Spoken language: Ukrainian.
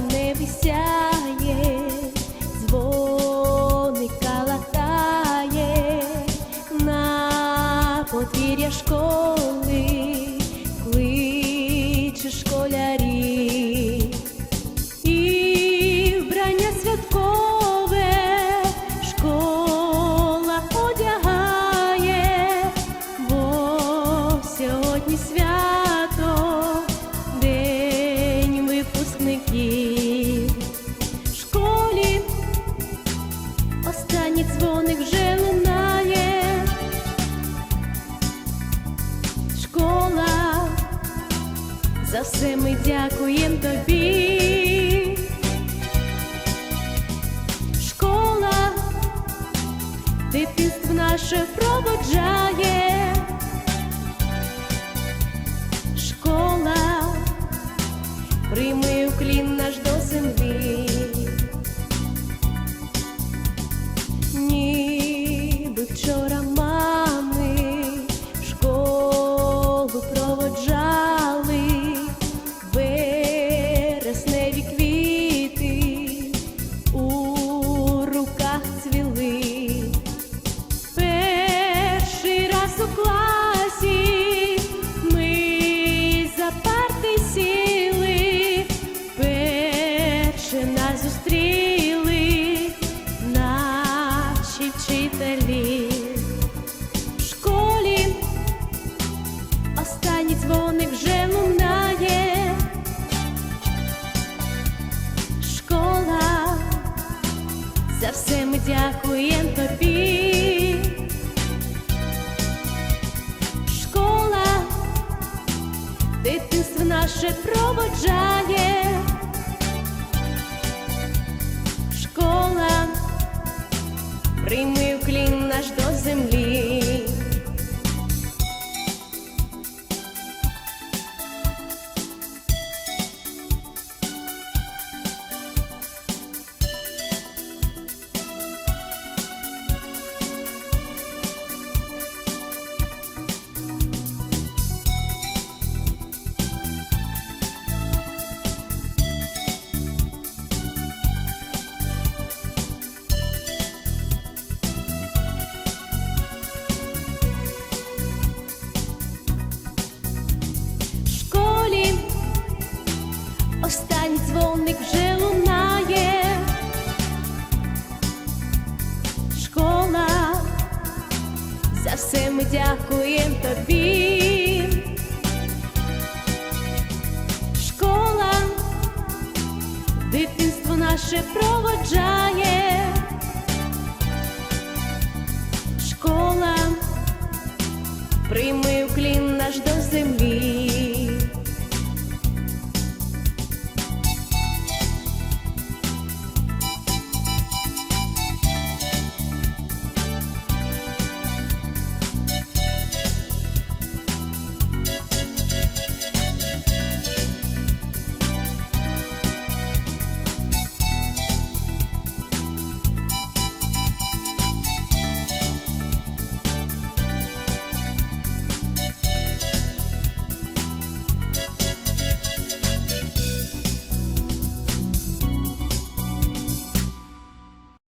neve se все ми дякуємо тобі. Школа, дитинство наше проводжає. Вчителі. В школі останній дзвоник вже лунає. Школа, за все ми дякуємо тобі. Школа, дитинство наше проводжає. Дзвоник вже лунає. Школа, за все ми дякуємо тобі. Школа, дитинство наше проводжає. Школа,